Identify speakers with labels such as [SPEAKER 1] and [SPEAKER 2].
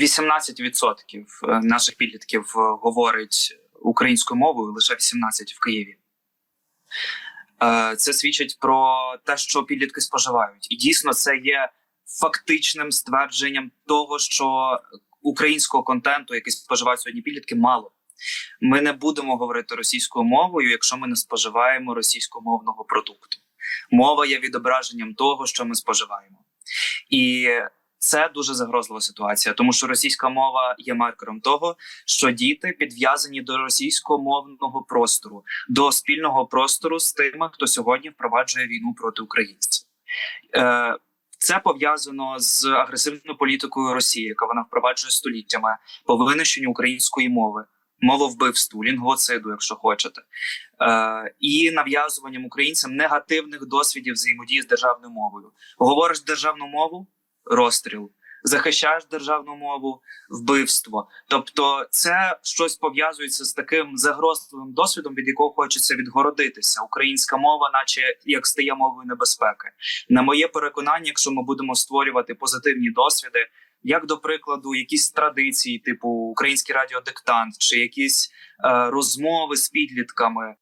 [SPEAKER 1] 18% наших підлітків е, говорить українською мовою, лише 18% в Києві. Е, Це свідчить про те, що підлітки споживають, і дійсно це є фактичним ствердженням того, що українського контенту, який споживають сьогодні підлітки, мало. Ми не будемо говорити російською мовою, якщо ми не споживаємо російськомовного продукту. Мова є відображенням того, що ми споживаємо, і це дуже загрозлива ситуація, тому що російська мова є маркером того, що діти підв'язані до російськомовного простору, до спільного простору з тими, хто сьогодні впроваджує війну проти українців. Е, це пов'язано з агресивною політикою Росії, яка вона впроваджує століттями по винищенню української мови, мововбивству, лінгвоциду, якщо хочете, е, і нав'язуванням українцям негативних досвідів взаємодії з державною мовою. Говориш державну мову розстріл, захищаєш державну мову, вбивство. Тобто, це щось пов'язується з таким загрозливим досвідом, від якого хочеться відгородитися. Українська мова, наче як стає мовою небезпеки. На моє переконання, якщо ми будемо створювати позитивні досвіди. Як до прикладу, якісь традиції, типу український радіодиктант, чи якісь е, розмови з підлітками,